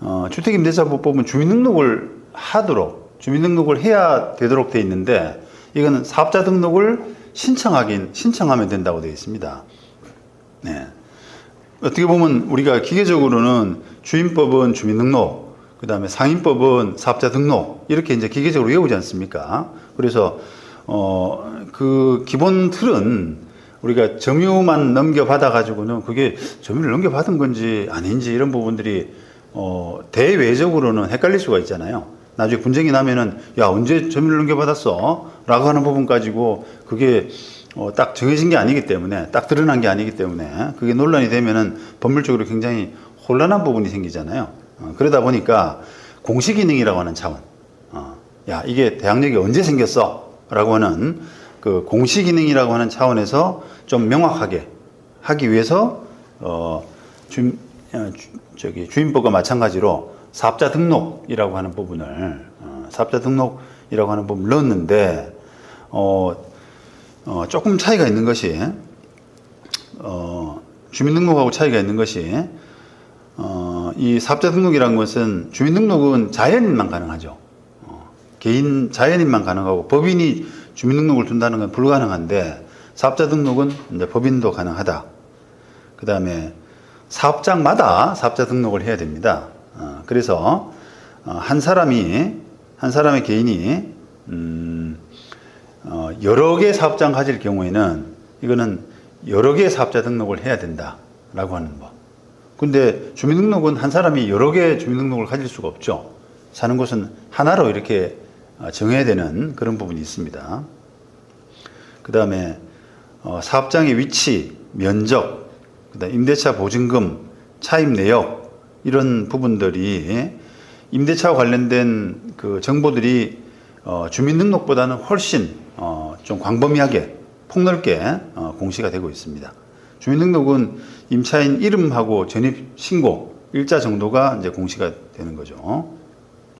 어, 주택임대차법은 주민등록을 하도록 주민등록을 해야 되도록 돼 있는데 이거는 사업자 등록을 신청하긴 신청하면 된다고 되어 있습니다. 네. 어떻게 보면 우리가 기계적으로는 주임법은 주민등록, 그 다음에 상임법은 사업자 등록 이렇게 이제 기계적으로 외우지 않습니까? 그래서 어 그 기본 틀은 우리가 점유만 넘겨받아 가지고는 그게 점유를 넘겨받은 건지 아닌지 이런 부분들이 어 대외적으로는 헷갈릴 수가 있잖아요. 나중에 분쟁이 나면은 야 언제 점유를 넘겨받았어?라고 하는 부분 가지고 그게 어, 딱 정해진 게 아니기 때문에 딱 드러난 게 아니기 때문에 그게 논란이 되면은 법률적으로 굉장히 혼란한 부분이 생기잖아요. 어, 그러다 보니까 공시 기능이라고 하는 차원. 어, 야 이게 대항력이 언제 생겼어?라고 하는 그 공시 기능이라고 하는 차원에서 좀 명확하게 하기 위해서 어, 주- 저기 주임법과 마찬가지로 사업자 등록이라고 하는 부분을 어, 사업자 등록이라고 하는 부분을 넣었는데 어, 어, 조금 차이가 있는 것이 어, 주민등록하고 차이가 있는 것이 어, 이 사업자 등록이라는 것은 주민등록은 자연인만 가능하죠. 어, 개인 자연인만 가능하고 법인이 주민등록을 둔다는 건 불가능한데 사업자 등록은 이제 법인도 가능하다. 그 다음에 사업장마다 사업자 등록을 해야 됩니다. 어, 그래서 어, 한 사람이 한 사람의 개인이 음, 어, 여러 개 사업장 가질 경우에는 이거는 여러 개의 사업자 등록을 해야 된다라고 하는 법. 근데 주민등록은 한 사람이 여러 개의 주민등록을 가질 수가 없죠. 사는 곳은 하나로 이렇게 어, 정해야 되는 그런 부분이 있습니다. 그 다음에 어, 사업장의 위치, 면적, 그다음 임대차 보증금, 차입 내역 이런 부분들이 임대차와 관련된 그 정보들이 어, 주민등록보다는 훨씬 어, 좀 광범위하게 폭넓게 어, 공시가 되고 있습니다. 주민등록은 임차인 이름하고 전입 신고 일자 정도가 이제 공시가 되는 거죠.